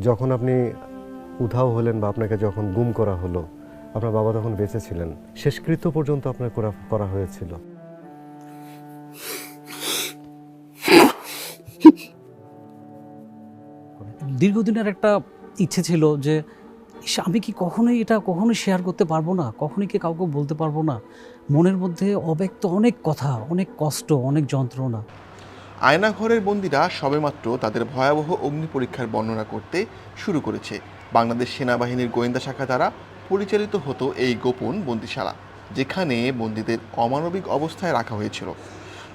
যখন আপনি উধাও হলেন বা আপনাকে যখন গুম করা হলো, আপনার বাবা তখন বেঁচে ছিলেন। শেষকৃত্য পর্যন্ত আপনার করা করা হয়েছিল। দীর্ঘদিনের একটা ইচ্ছে ছিল যে আমি কি কখনোই এটা কখনোই শেয়ার করতে পারব না? কখনোই কি কাউকে বলতে পারব না? মনের মধ্যে অব্যক্ত অনেক কথা, অনেক কষ্ট, অনেক যন্ত্রণা। আয়নাঘরের বন্দিরা সবেমাত্র তাদের ভয়াবহ অগ্নি পরীক্ষার বর্ণনা করতে শুরু করেছে। বাংলাদেশ সেনাবাহিনীর গোয়েন্দা শাখা দ্বারা পরিচালিত হতো এই গোপন বন্দিশালা, যেখানে বন্দীদের অমানবিক অবস্থায় রাখা হয়েছিল।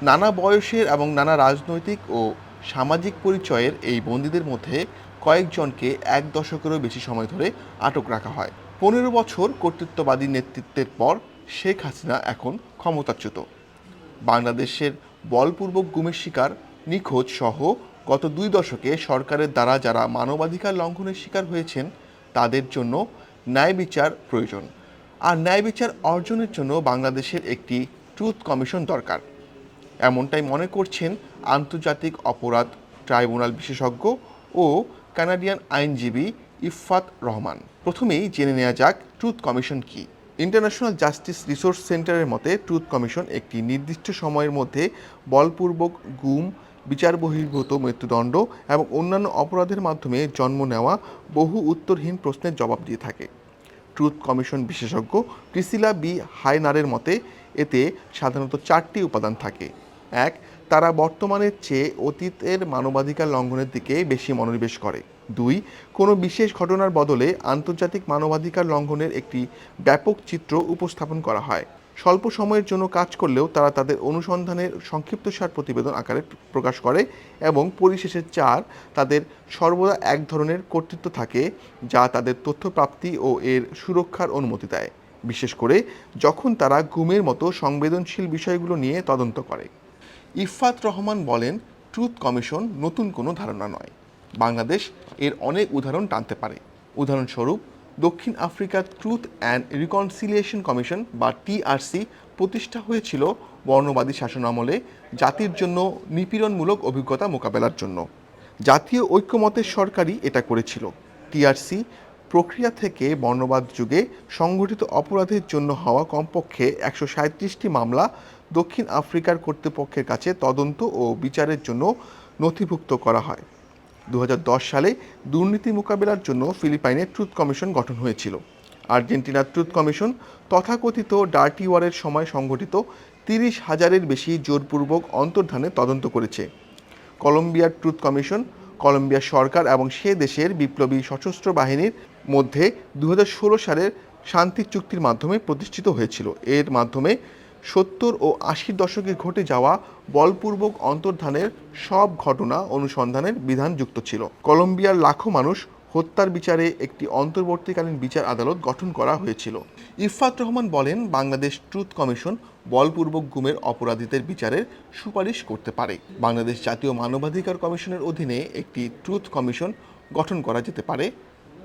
নানা বয়সের এবং নানা রাজনৈতিক ও সামাজিক পরিচয়ের এই বন্দীদের মধ্যে কয়েকজনকে এক দশকেরও বেশি সময় ধরে আটক রাখা হয়। পনেরো বছর কর্তৃত্ববাদী নেতৃত্বের পর শেখ হাসিনা এখন ক্ষমতাচ্যুত। বাংলাদেশের বলপূর্বক গুমের শিকার নিখোঁজ সহ গত দুই দশকে সরকারের দ্বারা যারা মানবাধিকার লঙ্ঘনের শিকার হয়েছেন, তাদের জন্য ন্যায় বিচার প্রয়োজন। আর ন্যায় বিচার অর্জনের জন্য বাংলাদেশের একটি ট্রুথ কমিশন দরকার। এমনটাই মনে করছেন আন্তর্জাতিক অপরাধ ট্রাইব্যুনাল বিশেষজ্ঞ ও কানাডিয়ান আইনজীবী ইফফাত রহমান। প্রথমেই জেনে নেওয়া যাক ট্রুথ কমিশন কি। ইন্টারন্যাশনাল জাস্টিস রিসোর্স সেন্টারের মতে ট্রুথ কমিশন একটি নির্দিষ্ট সময়ের মধ্যে বলপূর্বক গুম, বিচার বহির্ভূত মৃত্যুদণ্ড এবং অন্যান্য অপরাধের মাধ্যমে জন্ম নেওয়া বহু উত্তরহীন প্রশ্নের জবাব দিয়ে থাকে। ট্রুথ কমিশন বিশেষজ্ঞ প্রিসিলা বি হায়নারের মতে এতে সাধারণত চারটি উপাদান থাকে। এক, তারা বর্তমানের চেয়ে অতীতের মানবাধিকার লঙ্ঘনের দিকে বেশি মনোনিবেশ করে। দুই, কোনো বিশেষ ঘটনার বদলে আন্তর্জাতিক মানবাধিকার লঙ্ঘনের একটি ব্যাপক চিত্র উপস্থাপন করা হয়। স্বল্প সময়ের জন্য কাজ করলেও তারা তাদের অনুসন্ধানের সংক্ষিপ্তসার প্রতিবেদন আকারে প্রকাশ করে এবং পরিশেষে চার, তাদের সর্বদা এক ধরনের কর্তৃত্ব থাকে যা তাদের তথ্য প্রাপ্তি ও এর সুরক্ষার অনুমতি দেয়। বিশেষ করে যখন তারা গুমের মতো সংবেদনশীল বিষয়গুলো নিয়ে তদন্ত করে। ইফাত রহমান বলেন, ট্রুথ কমিশন নতুন কোনো ধারণা নয়। বাংলাদেশ এর অনেক উদাহরণ টানতে পারে। উদাহরণস্বরূপ, দক্ষিণ আফ্রিকার ট্রুথ অ্যান্ড রিকনসিলিয়েশন কমিশন বা টিআরসি প্রতিষ্ঠা হয়েছিল বর্ণবাদী শাসনামলে জাতির জন্য নিপীড়নমূলক অভিজ্ঞতা মোকাবেলার জন্য। জাতীয় ঐক্যমতের সরকারই এটা করেছিল। টিআরসি প্রক্রিয়া থেকে বর্ণবাদ যুগে সংগঠিত অপরাধের জন্য হওয়া কমপক্ষে একশো সাঁত্রিশটি মামলা দক্ষিণ আফ্রিকার কর্তৃপক্ষের কাছে তদন্ত ও বিচারের জন্য নথিভুক্ত করা হয়। দু হাজার দশ সালে দুর্নীতি মোকাবেলার জন্য ফিলিপাইনে ট্রুথ কমিশন গঠন হয়েছিল। আর্জেন্টিনার ট্রুথ কমিশন তথাকথিত ডার্টি ওয়ারের সময় সংগঠিত তিরিশ হাজারের বেশি জোরপূর্বক অন্তর্ধানে তদন্ত করেছে। কলম্বিয়ার ট্রুথ কমিশন, কলম্বিয়া সরকার এবং সে দেশের বিপ্লবী সশস্ত্র বাহিনীর মধ্যে দু হাজার ষোলো সালের শান্তি চুক্তির মাধ্যমে প্রতিষ্ঠিত হয়েছিল। এর মাধ্যমে সত্তর ও আশির দশকে ঘটে যাওয়া বলপূর্বক অন্তর্ধানের সব ঘটনা অনুসন্ধানের বিধান যুক্ত ছিল। কলম্বিয়ার লাখো মানুষ হত্যার বিচারে একটি অন্তর্বর্তীকালীন বিচার আদালত গঠন করা হয়েছিল। ইফাত রহমান বলেন, বাংলাদেশ ট্রুথ কমিশন বলপূর্বক গুমের অপরাধীদের বিচারের সুপারিশ করতে পারে। বাংলাদেশ জাতীয় মানবাধিকার কমিশনের অধীনে একটি ট্রুথ কমিশন গঠন করা যেতে পারে।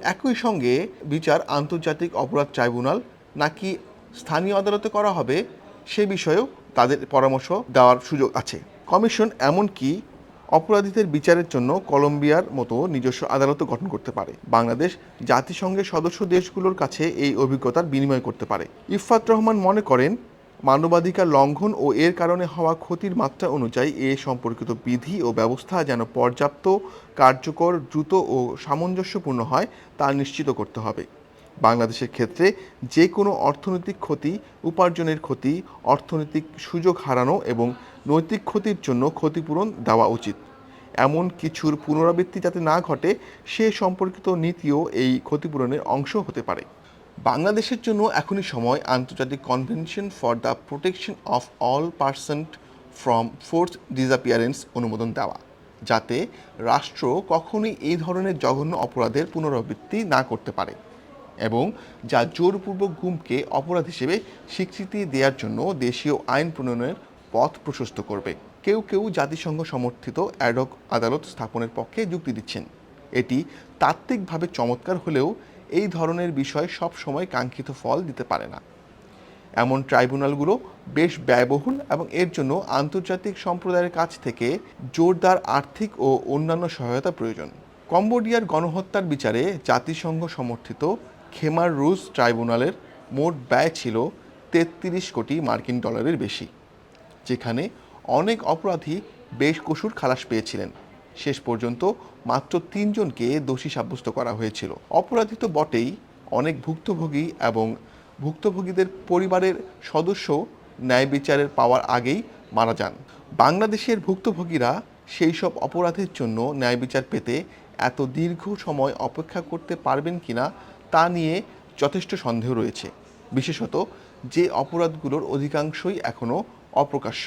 একই সঙ্গে বিচার আন্তর্জাতিক অপরাধ ট্রাইব্যুনাল নাকি স্থানীয় আদালতে করা হবে সে বিষয়েও তাদের পরামর্শ দেওয়ার সুযোগ আছে। কমিশন এমনকি অপরাধীদের বিচারের জন্য কলম্বিয়ার মতো নিজস্ব আদালতও গঠন করতে পারে। বাংলাদেশ জাতিসংঘের সদস্য দেশগুলোর কাছে এই অভিজ্ঞতার বিনিময় করতে পারে। ইফাত রহমান মনে করেন, মানবাধিকার লঙ্ঘন ও এর কারণে হওয়া ক্ষতির মাত্রা অনুযায়ী এ সম্পর্কিত বিধি ও ব্যবস্থা যেন পর্যাপ্ত, কার্যকর, দ্রুত ও সামঞ্জস্যপূর্ণ হয় তা নিশ্চিত করতে হবে। বাংলাদেশের ক্ষেত্রে যে কোনো অর্থনৈতিক ক্ষতি, উপার্জনের ক্ষতি, অর্থনৈতিক সুযোগ হারানো এবং নৈতিক ক্ষতির জন্য ক্ষতিপূরণ দেওয়া উচিত। এমন কিছুর পুনরাবৃত্তি যাতে না ঘটে, সে সম্পর্কিত নীতিও এই ক্ষতিপূরণের অংশ হতে পারে। বাংলাদেশের জন্য এখনই সময় আন্তর্জাতিক convention for the protection of all person from force disappearance অনুমোদন দেওয়া, যাতে রাষ্ট্র কখনোই এই ধরনের জঘন্য অপরাধের পুনরাবৃত্তি না করতে পারে। এবং যা জোরপূর্বক গুমকে অপরাধ হিসেবে স্বীকৃতি দেওয়ার জন্য দেশীয় আইন প্রণয়নের পথ প্রশস্ত করবে। কেউ কেউ জাতিসংঘ সমর্থিত অ্যাডক আদালত স্থাপনের পক্ষে যুক্তি দিচ্ছেন। এটি তাত্ত্বিকভাবে চমৎকার হলেও এই ধরনের বিষয় সব সময় কাঙ্ক্ষিত ফল দিতে পারে না। এমন ট্রাইব্যুনালগুলো বেশ ব্যয়বহুল এবং এর জন্য আন্তর্জাতিক সম্প্রদায়ের কাছ থেকে জোরদার আর্থিক ও অন্যান্য সহায়তা প্রয়োজন। কম্বোডিয়ার গণহত্যার বিচারে জাতিসংঘ সমর্থিত খেমার রুজ ট্রাইব্যুনালের মোট ব্যয় ছিল তেত্রিশ কোটি মার্কিন ডলারের বেশি, যেখানে অনেক অপরাধী বেশ কসুর খালাস পেয়েছিলেন। শেষ পর্যন্ত মাত্র তিনজনকে দোষী সাব্যস্ত করা হয়েছিল। অপরাধী তো বটেই, অনেক ভুক্তভোগী এবং ভুক্তভোগীদের পরিবারের সদস্য ন্যায় বিচারের পাওয়ার আগেই মারা যান। বাংলাদেশের ভুক্তভোগীরা সেই সব অপরাধের জন্য ন্যায় বিচার পেতে এত দীর্ঘ সময় অপেক্ষা করতে পারবেন কিনা তা নিয়ে যথেষ্ট সন্দেহ রয়েছে বিশেষত যে অপরাধগুলোর অধিকাংশই এখনও অপ্রকাশ্য।